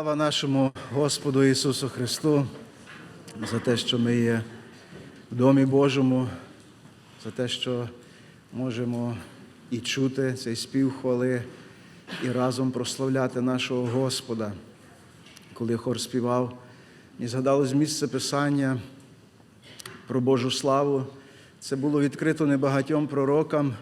Слава нашому Господу Ісусу Христу за те, що ми є в Домі Божому, за те, що можемо і чути цей спів хвали, і разом прославляти нашого Господа. Коли хор співав, мені згадалось місце Писання про Божу славу. Це було відкрито небагатьом пророкам.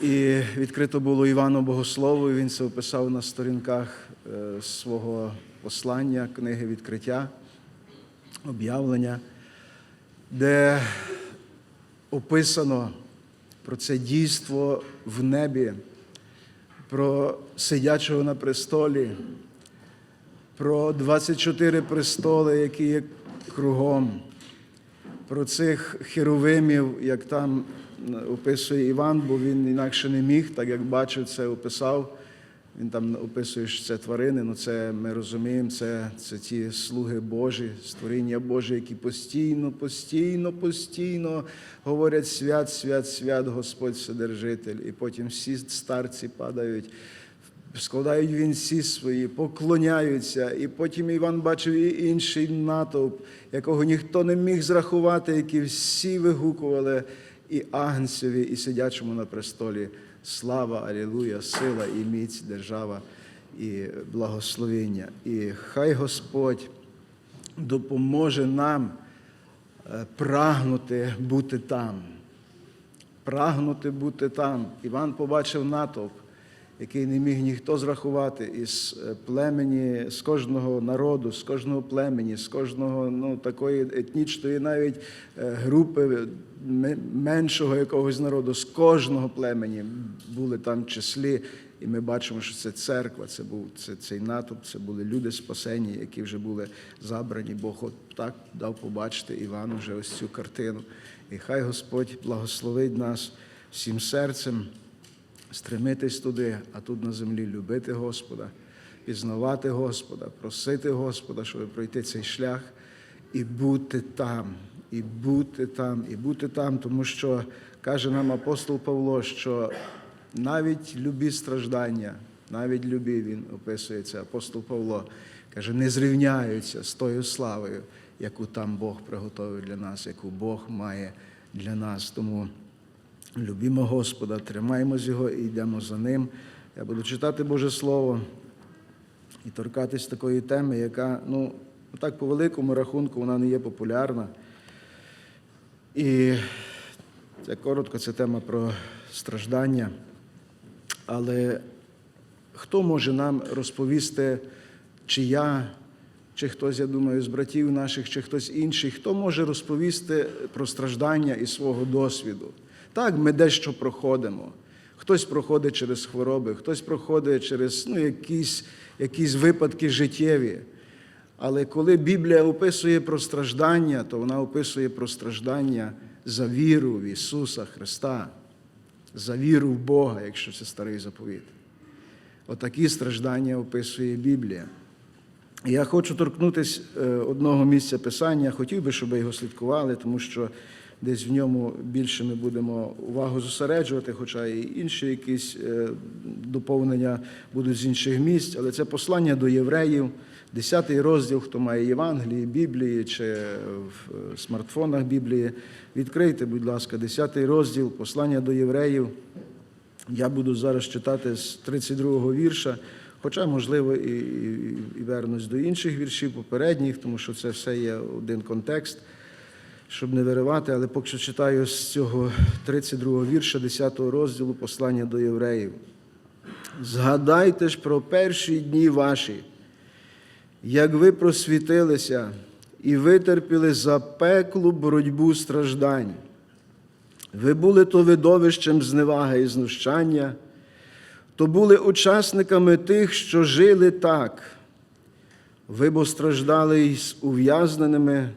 І відкрито було Івану Богослову, і він це описав на сторінках е, свого послання, книги відкриття, об'явлення, де описано про це дійство в небі, про сидячого на престолі, про 24 престоли, які є кругом, про цих херовимів, як там описує Іван, бо він інакше не міг, так як бачив, це описав. Він там описує, що це тварини, ну це ми розуміємо, це, це ті слуги Божі, створіння Боже, які постійно, постійно, постійно говорять свят, свят, свят, Господь Вседержитель. І потім всі старці падають, складають вінці свої, поклоняються. І потім Іван бачив і інший натовп, якого ніхто не міг зрахувати, які всі вигукували і Агнцеві, і сидячому на престолі. Слава, Алілуя, сила і міць, держава і благословення. І хай Господь допоможе нам е, прагнути бути там. Прагнути бути там. Іван побачив натовп, який не міг ніхто зрахувати із е, племені, з кожного народу, з кожного племені, з кожного ну, такої етнічної навіть е, групи меншого якогось народу, з кожного племені були там числі. І ми бачимо, що це церква, це був це, цей натовп, це були люди спасені, які вже були забрані. Бог от так дав побачити Івану вже ось цю картину. І хай Господь благословить нас всім серцем стремитись туди, а тут на землі любити Господа, пізнавати Господа, просити Господа, щоб пройти цей шлях і бути там, і бути там, і бути там, тому що каже нам апостол Павло, що навіть любі страждання, навіть любі він описує це, апостол Павло, каже, не зрівняються з тою славою, яку там Бог приготовив для нас, яку Бог має для нас. Тому Любімо Господа, тримаємось Його і йдемо за Ним. Я буду читати Боже Слово і торкатись такої теми, яка, ну, так по великому рахунку, вона не є популярна. І це коротко, це тема про страждання. Але хто може нам розповісти, чи я, чи хтось, я думаю, з братів наших, чи хтось інший, хто може розповісти про страждання із свого досвіду? Так, ми дещо проходимо. Хтось проходить через хвороби, хтось проходить через ну, якісь, якісь випадки життєві. Але коли Біблія описує про страждання, то вона описує про страждання за віру в Ісуса Христа, за віру в Бога, якщо це старий заповіт. Отакі страждання описує Біблія. Я хочу торкнутися е, одного місця Писання, хотів би, щоб його слідкували, тому що десь в ньому більше ми будемо увагу зосереджувати, хоча і інші якісь е, доповнення будуть з інших місць. Але це послання до євреїв, 10 розділ, хто має Євангелії, Біблії чи в е, смартфонах Біблії. Відкрийте, будь ласка, 10 розділ, послання до євреїв. Я буду зараз читати з 32-го вірша, хоча, можливо, і, і, і вернусь до інших віршів попередніх, тому що це все є один контекст щоб не виривати, але поки що читаю з цього 32 вірша 10 розділу послання до євреїв. Згадайте ж про перші дні ваші, як ви просвітилися і витерпіли запеклу боротьбу страждань. Ви були то видовищем зневаги і знущання, то були учасниками тих, що жили так. Ви бо страждали із ув'язненими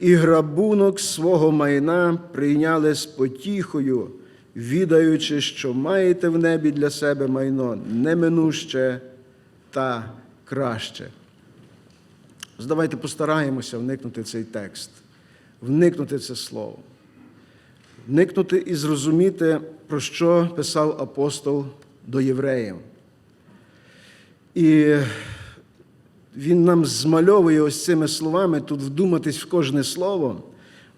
і грабунок свого майна прийняли з потіхою, відаючи, що маєте в небі для себе майно неминуще та краще. Давайте постараємося вникнути в цей текст, вникнути в це слово, вникнути і зрозуміти, про що писав апостол до євреїв. І він нам змальовує ось цими словами, тут вдуматись в кожне слово.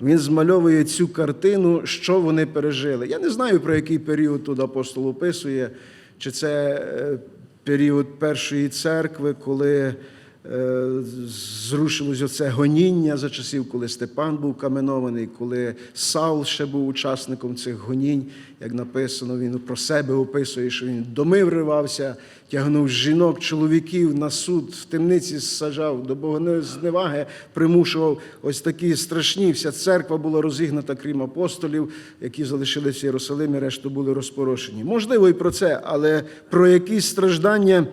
Він змальовує цю картину, що вони пережили. Я не знаю, про який період тут апостол описує, чи це е, період першої церкви, коли зрушилось оце гоніння за часів, коли Степан був каменований, коли Саул ще був учасником цих гонінь, як написано, він про себе описує, що він доми вривався, тягнув жінок, чоловіків на суд, в темниці саджав, до богозневаги примушував. Ось такі страшні. Вся церква була розігната, крім апостолів, які залишилися в Єрусалимі, решту були розпорошені. Можливо, і про це, але про якісь страждання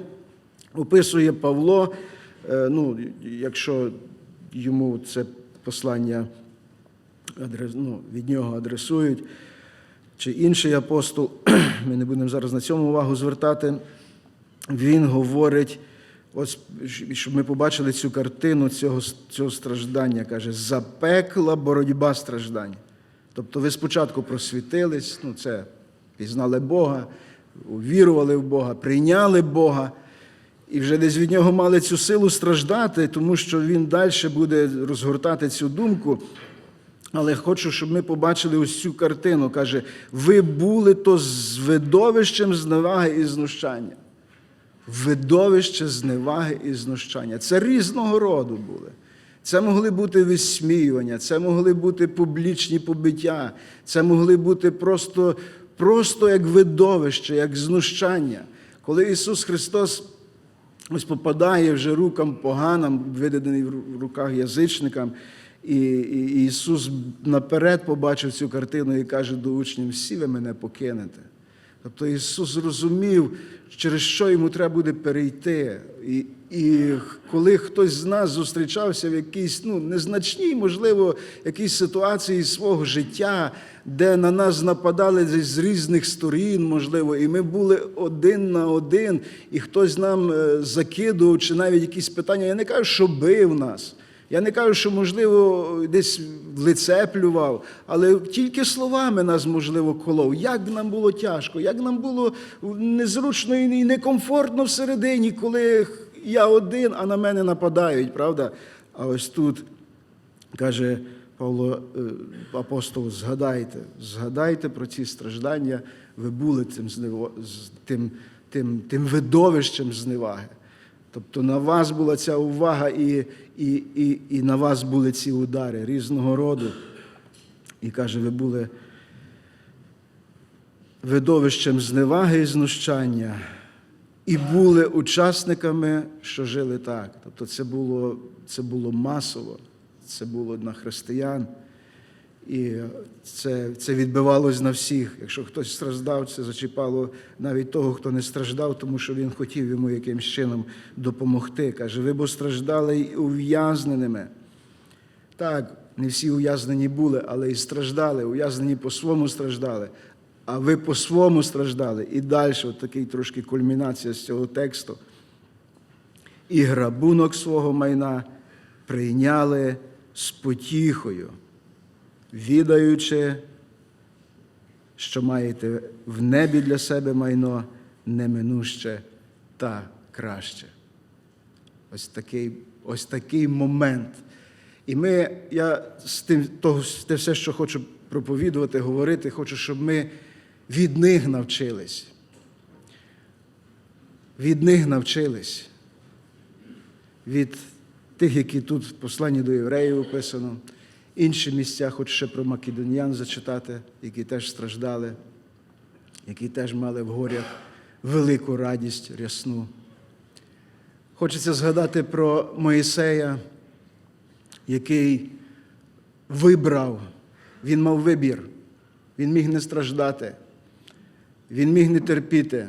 описує Павло. Е, Ну, якщо йому це послання ну, від нього адресують, чи інший апостол, ми не будемо зараз на цьому увагу звертати, він говорить, ось щоб ми побачили цю картину цього, цього страждання, каже, запекла боротьба страждань. Тобто ви спочатку просвітились, ну це пізнали Бога, увірували в Бога, прийняли Бога. І вже десь від нього мали цю силу страждати, тому що він далі буде розгортати цю думку. Але хочу, щоб ми побачили ось цю картину. Каже, ви були то з видовищем зневаги і знущання. Видовище зневаги і знущання. Це різного роду були. Це могли бути висміювання, це могли бути публічні побиття, це могли бути просто, просто як видовище, як знущання. Коли Ісус Христос ось попадає вже рукам поганам, виданий в руках язичникам, і, і, і Ісус наперед побачив цю картину і каже до учнів: всі ви мене покинете. Тобто Ісус зрозумів, через що йому треба буде перейти. І, і коли хтось з нас зустрічався в якійсь ну, незначній, можливо, якійсь ситуації свого життя, де на нас нападали з різних сторін, можливо, і ми були один на один, і хтось нам е, закидував, чи навіть якісь питання, я не кажу, що бив нас. Я не кажу, що, можливо, десь в лице плював, але тільки словами нас, можливо, колов. Як нам було тяжко, як нам було незручно і некомфортно всередині, коли я один, а на мене нападають, правда? А ось тут каже Павло е, апостол, згадайте, згадайте про ці страждання, ви були тим, тим, тим, тим видовищем зневаги. Тобто на вас була ця увага, і, і, і, і на вас були ці удари різного роду. І каже, ви були видовищем зневаги і знущання, і були учасниками, що жили так. Тобто це було, це було масово, це було на християн. І це це відбивалось на всіх. Якщо хтось страждав, це зачіпало навіть того, хто не страждав, тому що він хотів йому якимось чином допомогти. Каже, ви бо страждали ув'язненими. Так, не всі ув'язнені були, але і страждали. Ув'язнені по-своєму страждали, а ви по-своєму страждали. І далі, от такий трошки кульмінація з цього тексту. І грабунок свого майна прийняли з потіхою відаючи, що маєте в небі для себе майно неминуще та краще. Ось такий ось такий момент. І ми, я з тим, того, те все, що хочу проповідувати, говорити, хочу, щоб ми від них навчились. Від них навчились. Від тих, які тут в посланні до євреїв описано. Інші місця, хочу ще про македоніян зачитати, які теж страждали, які теж мали в горях велику радість рясну. Хочеться згадати про Моїсея, який вибрав, він мав вибір, він міг не страждати, він міг не терпіти,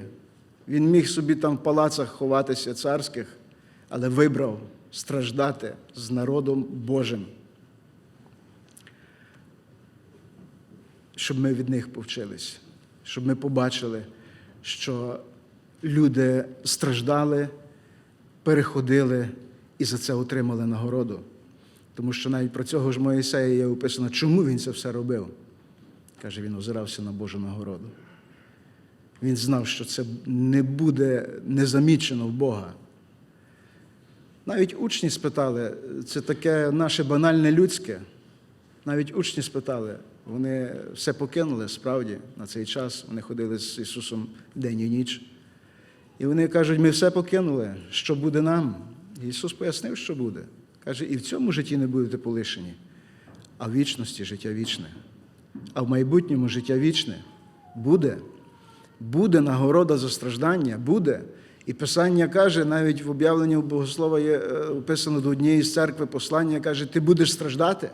він міг собі там в палацах ховатися царських, але вибрав страждати з народом Божим. щоб ми від них повчились, щоб ми побачили, що люди страждали, переходили і за це отримали нагороду. Тому що навіть про цього ж Моїсея є описано, чому він це все робив. Каже, він озирався на Божу нагороду. Він знав, що це не буде незамічено в Бога. Навіть учні спитали, це таке наше банальне людське. Навіть учні спитали, вони все покинули справді на цей час. Вони ходили з Ісусом день і ніч. І вони кажуть, ми все покинули, що буде нам? Ісус пояснив, що буде. Каже, і в цьому житті не будете полишені, а в вічності життя вічне. А в майбутньому життя вічне буде. Буде нагорода за страждання, буде. І Писання каже, навіть в об'явленні Богослова є е, описано до однієї з церкви послання, каже, ти будеш страждати.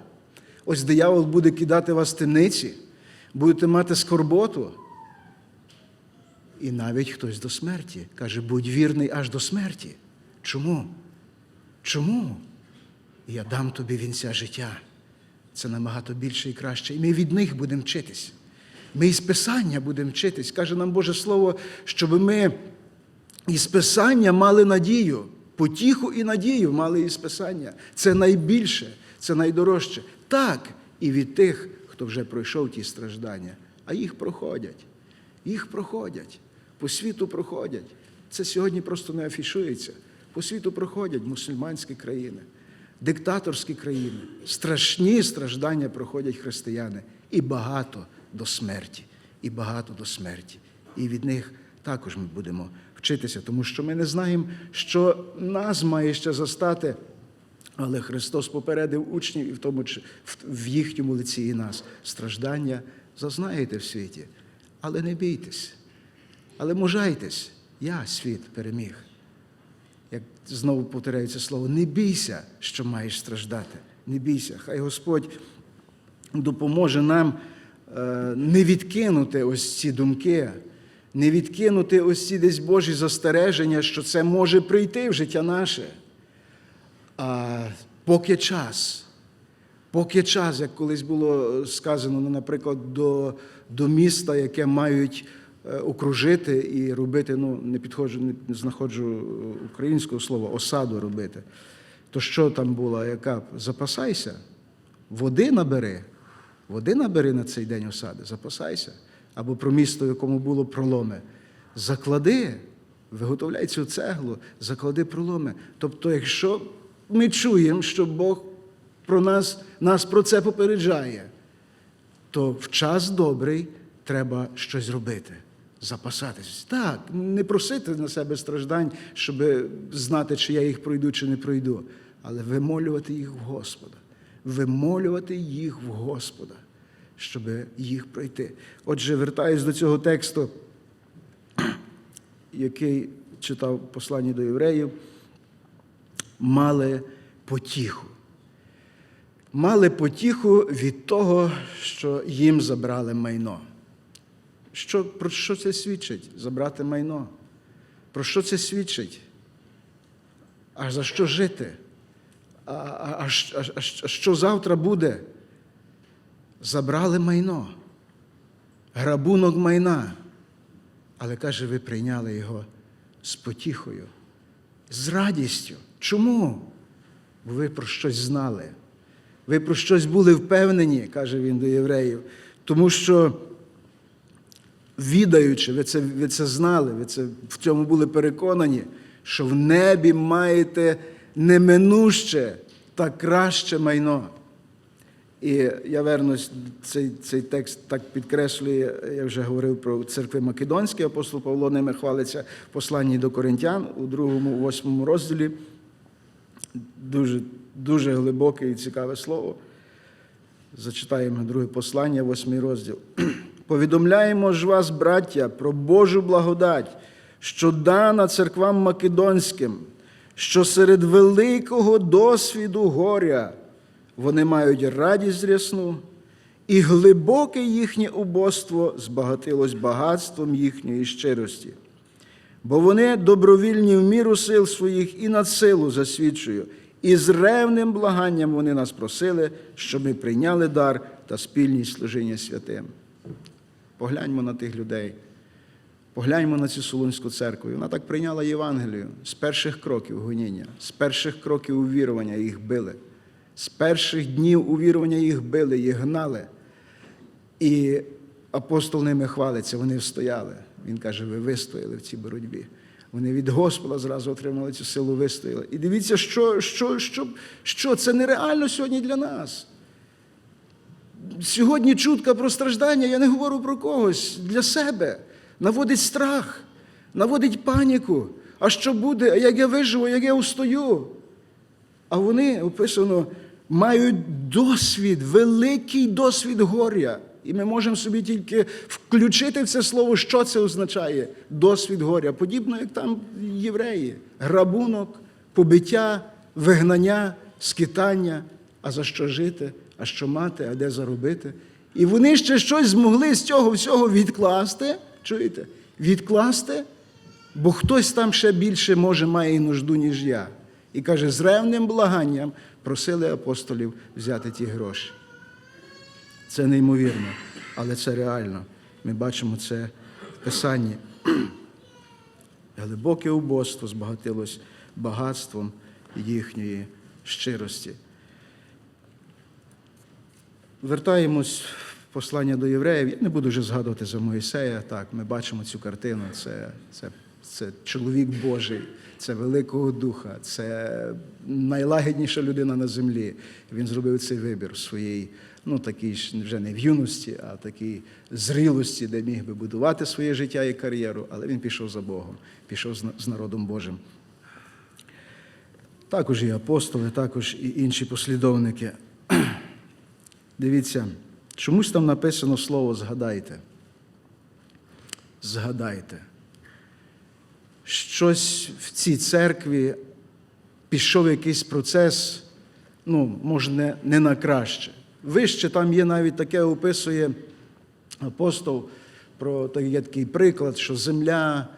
Ось диявол буде кидати вас в темниці, будете мати скорботу. І навіть хтось до смерті каже, будь вірний аж до смерті. Чому? Чому? Я дам тобі вінця життя. Це набагато більше і краще. І ми від них будемо вчитись. Ми із Писання будемо вчитись. Каже нам Боже Слово, щоб ми із Писання мали надію, потіху і надію мали із Писання. Це найбільше, це найдорожче. Так, і від тих, хто вже пройшов ті страждання, а їх проходять. Їх проходять, по світу проходять. Це сьогодні просто не афішується. По світу проходять мусульманські країни, диктаторські країни, страшні страждання проходять християни. І багато до смерті, і багато до смерті. І від них також ми будемо вчитися, тому що ми не знаємо, що нас має ще застати. Але Христос попередив учнів, і в тому в- їхньому лиці і нас страждання зазнаєте в світі. Але не бійтесь, але мужайтесь, я світ переміг. Як знову повторяється слово, не бійся, що маєш страждати. Не бійся. Хай Господь допоможе нам е, не відкинути ось ці думки, не відкинути ось ці десь Божі застереження, що це може прийти в життя наше. А поки час, поки час, як колись було сказано, ну, наприклад, до, до міста, яке мають е, окружити і робити, ну, не підходжу, не знаходжу українського слова, осаду робити. То що там було, яка? Запасайся, води набери, води набери на цей день осади, запасайся. Або про місто, в якому було проломи. Заклади, виготовляй цю цеглу, заклади проломи. Тобто, якщо ми чуємо, що Бог про нас, нас про це попереджає, то в час добрий треба щось робити, запасатись. Так, не просити на себе страждань, щоб знати, чи я їх пройду, чи не пройду, але вимолювати їх в Господа, вимолювати їх в Господа, щоб їх пройти. Отже, вертаюсь до цього тексту, який читав в посланні до євреїв, мали потіху. Мали потіху від того, що їм забрали майно. Що, Про що це свідчить? Забрати майно. Про що це свідчить? А за що жити? А, а, а, а, а а що завтра буде? Забрали майно, грабунок майна. Але каже, ви прийняли його з потіхою, з радістю. Чому? Бо ви про щось знали. Ви про щось були впевнені, каже він до євреїв, тому що, відаючи, ви це, ви це знали, ви це, в цьому були переконані, що в небі маєте неминуще та краще майно. І я вернусь, цей, цей текст так підкреслює, я вже говорив про церкви Македонські, апостол Павло ними хвалиться в посланні до Коринтян у другому, восьмому розділі. Дуже, дуже глибоке і цікаве слово. Зачитаємо друге послання, восьмий розділ. Повідомляємо ж вас, браття, про Божу благодать, що дана церквам македонським, що серед великого досвіду горя вони мають радість рясну, і глибоке їхнє убоство збагатилось багатством їхньої щирості. Бо вони добровільні в міру сил своїх і над силу засвідчую, і з ревним благанням вони нас просили, щоб ми прийняли дар та спільність служіння святим. Погляньмо на тих людей, погляньмо на цю Солунську церкву. Вона так прийняла Євангелію з перших кроків гоніння, з перших кроків увірування їх били, з перших днів увірування їх били, їх гнали. І апостол ними хвалиться, вони встояли. Він каже, ви вистояли в цій боротьбі. Вони від Господа зразу отримали цю силу вистояли. І дивіться, що, що, що, що це нереально сьогодні для нас. Сьогодні чутка про страждання, я не говорю про когось для себе. Наводить страх, наводить паніку. А що буде? А як я виживу, як я устою? А вони описано мають досвід, великий досвід горя. І ми можемо собі тільки включити в це слово, що це означає. Досвід горя. Подібно, як там євреї. Грабунок, побиття, вигнання, скитання. А за що жити, а що мати, а де заробити. І вони ще щось змогли з цього всього відкласти. Чуєте? Відкласти, бо хтось там ще більше може має і нужду, ніж я. І каже, з ревним благанням просили апостолів взяти ті гроші. Це неймовірно, але це реально. Ми бачимо це в Писанні. Глибоке убоство збагатилось багатством їхньої щирості. Вертаємось в послання до євреїв. Я не буду вже згадувати за Моїсея. Так, ми бачимо цю картину. Це, це, це чоловік Божий, це великого духа, це найлагідніша людина на землі. Він зробив цей вибір в своїй, ну такій ж вже не в юності, а такій зрілості, де міг би будувати своє життя і кар'єру, але він пішов за Богом, пішов з- народом Божим. Також і апостоли, також і інші послідовники. Дивіться, чомусь там написано слово згадайте. Згадайте. Щось в цій церкві пішов якийсь процес, ну, може, не, на краще. Вище там є навіть таке описує апостол про є такий приклад, що земля,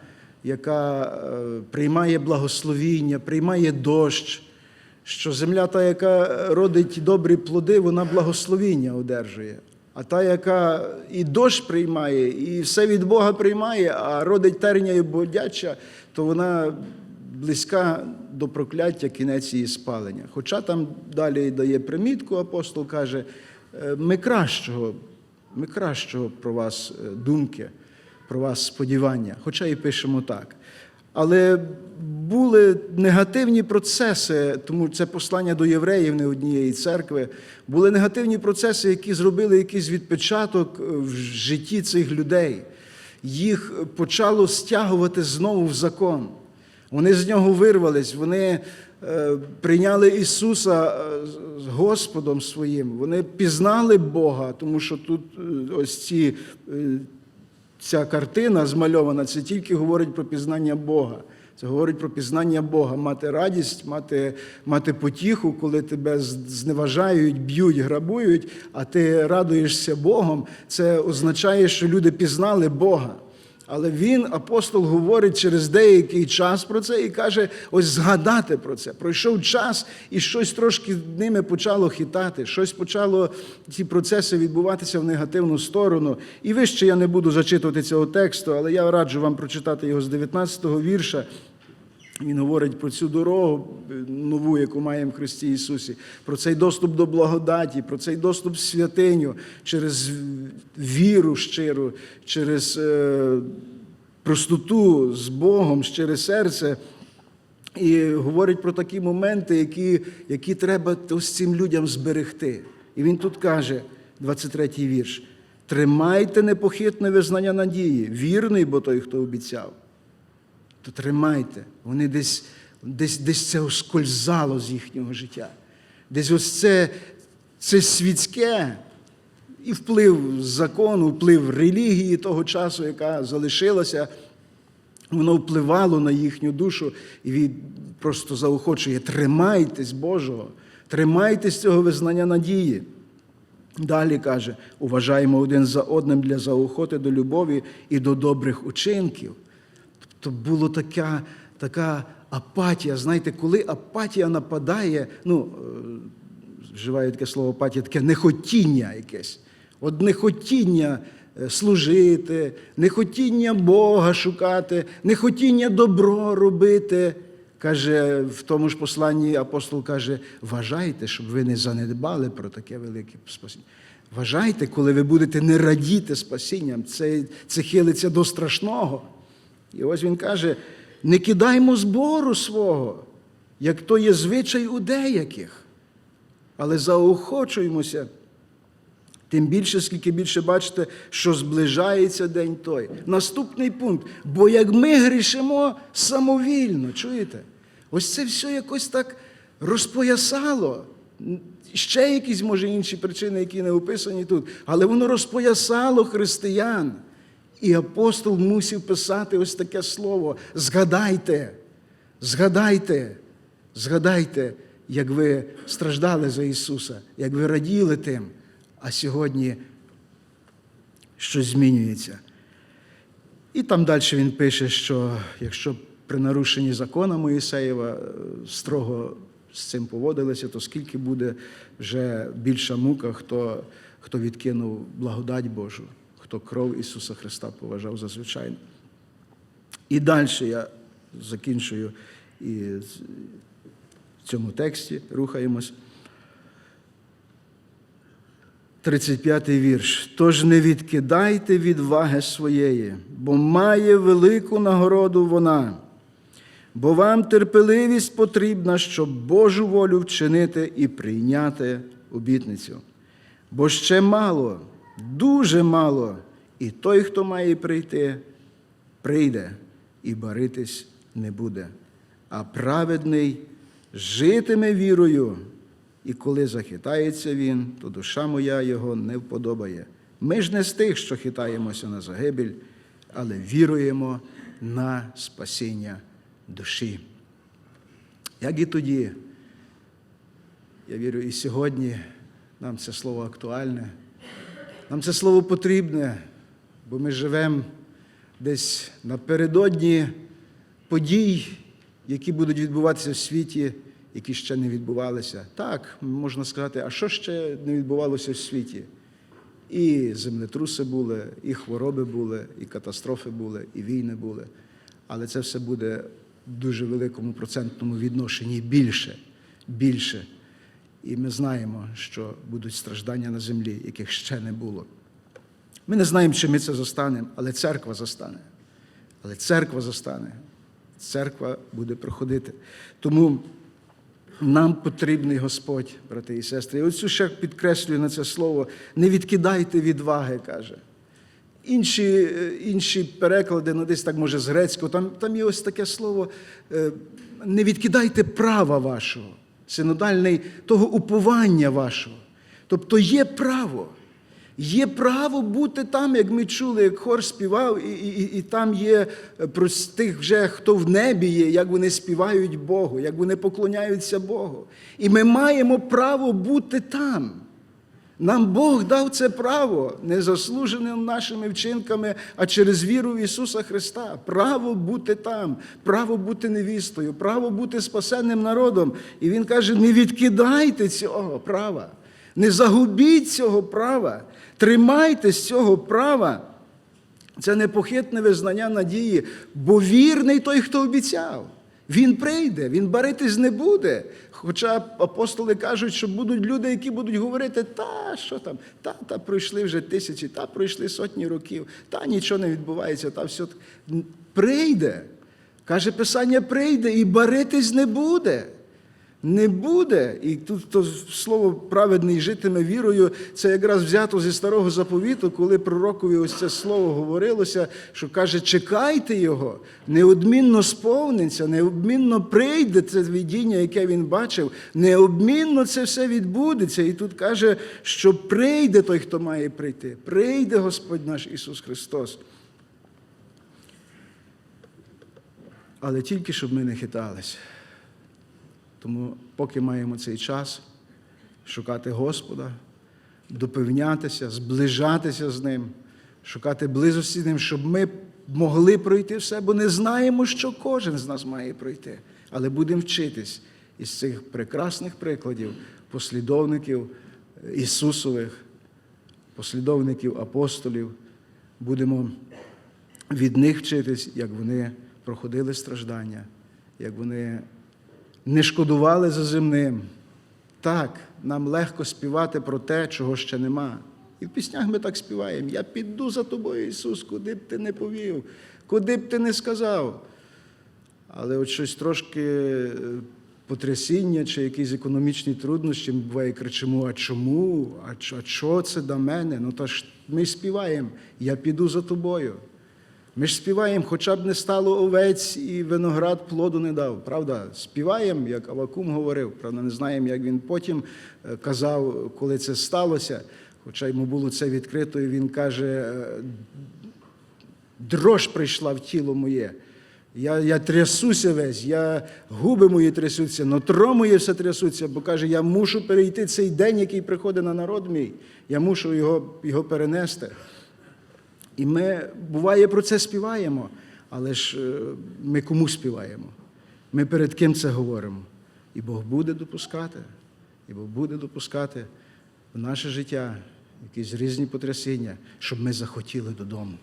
яка е, приймає благословіння, приймає дощ, що земля, та, яка родить добрі плоди, вона благословіння одержує. А та, яка і дощ приймає, і все від Бога приймає, а родить терня і бодяча, то вона близька до прокляття кінець її спалення. Хоча там далі дає примітку, апостол каже, «Е, ми кращого, ми кращого про вас е, думки, про вас сподівання, хоча і пишемо так. Але були негативні процеси, тому це послання до євреїв не однієї церкви. Були негативні процеси, які зробили якийсь відпечаток в житті цих людей. Їх почало стягувати знову в закон. Вони з нього вирвались, вони е, прийняли Ісуса е, з Господом своїм, вони пізнали Бога, тому що тут е, ось ці. Ця картина змальована, це тільки говорить про пізнання Бога. Це говорить про пізнання Бога, мати радість, мати, мати потіху, коли тебе зневажають, б'ють, грабують, а ти радуєшся Богом. Це означає, що люди пізнали Бога. Але він, апостол, говорить через деякий час про це і каже: ось згадати про це. Пройшов час, і щось трошки ними почало хитати, щось почало ці процеси відбуватися в негативну сторону. І вище я не буду зачитувати цього тексту, але я раджу вам прочитати його з 19-го вірша. Він говорить про цю дорогу нову, яку маємо в Христі Ісусі, про цей доступ до благодаті, про цей доступ в святиню через віру щиру, через е, простоту з Богом, щире серце. І говорить про такі моменти, які, які треба ось цим людям зберегти. І він тут каже, 23-й вірш: тримайте непохитне визнання надії, вірний, бо той, хто обіцяв то тримайте. Вони десь, десь, десь це оскользало з їхнього життя. Десь ось це, це світське і вплив закону, вплив релігії того часу, яка залишилася, воно впливало на їхню душу, і він просто заохочує: тримайтесь Божого, тримайтесь цього визнання надії. Далі каже, уважаємо один за одним для заохоти до любові і до добрих учинків. Тобто була така, така апатія. Знаєте, коли апатія нападає, ну, е, вживаю таке слово апатія, таке нехотіння якесь. От нехотіння е, служити, нехотіння Бога шукати, нехотіння добро робити. Каже, в тому ж посланні апостол каже, вважайте, щоб ви не занедбали про таке велике спасіння. Вважайте, коли ви будете не радіти спасінням, це, це хилиться до страшного. І ось він каже: не кидаймо збору свого, як то є звичай у деяких, але заохочуємося. Тим більше, скільки більше бачите, що зближається день той. Наступний пункт. Бо як ми грішимо самовільно, чуєте? Ось це все якось так розпоясало. Ще якісь, може, інші причини, які не описані тут, але воно розпоясало християн. І апостол мусив писати ось таке слово: згадайте, згадайте, згадайте, як ви страждали за Ісуса, як ви раділи тим, а сьогодні щось змінюється. І там далі він пише, що якщо при нарушенні закона Моїсеєва е, строго з цим поводилися, то скільки буде вже більша мука, хто, хто відкинув благодать Божу, хто кров Ісуса Христа поважав за звичайно. І далі я закінчую і в цьому тексті рухаємось. 35-й вірш. Тож не відкидайте відваги своєї, бо має велику нагороду вона. Бо вам терпеливість потрібна, щоб Божу волю вчинити і прийняти обітницю. Бо ще мало, дуже мало, і той, хто має прийти, прийде і баритись не буде. А праведний житиме вірою, і коли захитається він, то душа моя його не вподобає. Ми ж не з тих, що хитаємося на загибель, але віруємо на спасіння душі. Як і тоді, я вірю, і сьогодні нам це слово актуальне, нам це слово потрібне, бо ми живемо десь напередодні подій, які будуть відбуватися в світі, які ще не відбувалися. Так, можна сказати, а що ще не відбувалося в світі? І землетруси були, і хвороби були, і катастрофи були, і війни були. Але це все буде в дуже великому процентному відношенні більше, більше. І ми знаємо, що будуть страждання на землі, яких ще не було. Ми не знаємо, чи ми це застанемо, але церква застане. Але церква застане. Церква буде проходити. Тому нам потрібний Господь, брати і сестри. І оцю ще підкреслюю на це слово: не відкидайте відваги, каже. Інші е, інші переклади, ну десь так може з грецького, там там є ось таке слово: е, не відкидайте права вашого, синодальний того уповання вашого. Тобто є право. Є право бути там, як ми чули, як хор співав, і і, і там є про тих вже, хто в небі є, як вони співають Богу, як вони поклоняються Богу. І ми маємо право бути там. Нам Бог дав це право, не заслуженим нашими вчинками, а через віру в Ісуса Христа. Право бути там, право бути невістою, право бути спасенним народом. І Він каже: не відкидайте цього права, не загубіть цього права, тримайтесь цього права. Це непохитне визнання надії, бо вірний той, хто обіцяв. Він прийде, він баритись не буде. Хоча апостоли кажуть, що будуть люди, які будуть говорити, та що там, та, та пройшли вже тисячі, та пройшли сотні років, та нічого не відбувається, та все прийде. Каже, Писання прийде і баритись не буде. Не буде. І тут то слово праведний житиме вірою, це якраз взято зі старого заповіту, коли пророкові ось це слово говорилося, що каже, чекайте його, неодмінно сповниться, неодмінно прийде це видіння, яке він бачив, неодмінно це все відбудеться. І тут каже, що прийде той, хто має прийти. Прийде Господь наш Ісус Христос. Але тільки щоб ми не хиталися. Тому, поки маємо цей час шукати Господа, допевнятися, зближатися з Ним, шукати близості з Ним, щоб ми могли пройти все, бо не знаємо, що кожен з нас має пройти. Але будемо вчитись із цих прекрасних прикладів, послідовників Ісусових, послідовників апостолів. Будемо від них вчитись, як вони проходили страждання, як вони не шкодували за земним. Так, нам легко співати про те, чого ще нема. І в піснях ми так співаємо. Я піду за тобою, Ісус, куди б ти не повів, куди б ти не сказав. Але от щось трошки е, потрясіння чи якісь економічні труднощі, ми буває кричимо: а чому? А що це до мене? Ну то ж ми співаємо, я піду за тобою. Ми ж співаємо, хоча б не стало овець і виноград плоду не дав. Правда? Співаємо, як Авакум говорив. Правда, не знаємо, як він потім е, казав, коли це сталося. Хоча йому було це відкрито, і він каже: е, дрож прийшла в тіло моє. Я, я трясуся весь, я, губи мої трясуться, нутро моє все трясуться, бо каже, я мушу перейти цей день, який приходить на народ мій. Я мушу його, його перенести. І ми, буває, про це співаємо, але ж е, ми кому співаємо? Ми перед ким це говоримо? І Бог буде допускати, і Бог буде допускати в наше життя якісь різні потрясіння, щоб ми захотіли додому,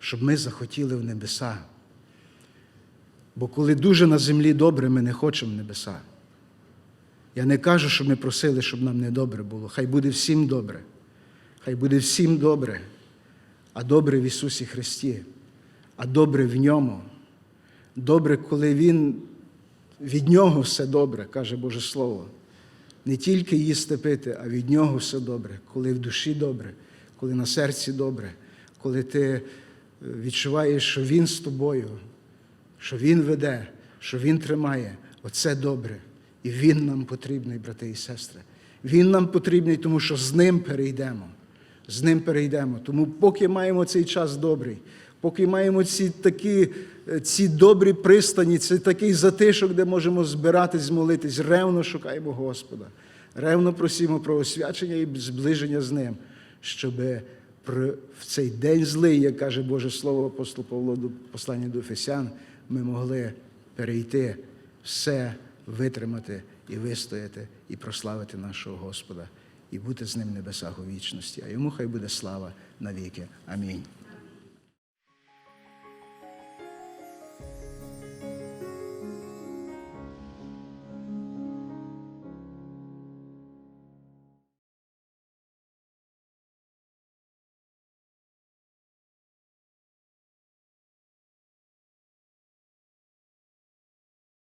щоб ми захотіли в небеса. Бо коли дуже на землі добре, ми не хочемо небеса. Я не кажу, що ми просили, щоб нам не добре було. Хай буде всім добре. Хай буде всім добре. А добре в Ісусі Христі, а добре в Ньому. Добре, коли Він від Нього все добре, каже Боже Слово. Не тільки їсти пити, а від Нього все добре, коли в душі добре, коли на серці добре, коли ти е, відчуваєш, що Він з тобою, що Він веде, що Він тримає. Оце добре. І Він нам потрібний, брати і сестри. Він нам потрібний, тому що з ним перейдемо. З ним перейдемо. Тому поки маємо цей час добрий, поки маємо ці такі, е, ці добрі пристані, це такий затишок, де можемо збиратись, молитись, ревно шукаємо Господа. Ревно просимо про освячення і зближення з Ним, щоб в цей день злий, як каже Боже Слово апостол Павло до послання до Ефесян, ми могли перейти все, витримати і вистояти, і прославити нашого Господа, і бути з ним в небесах у вічності. А йому хай буде слава навіки. Амінь.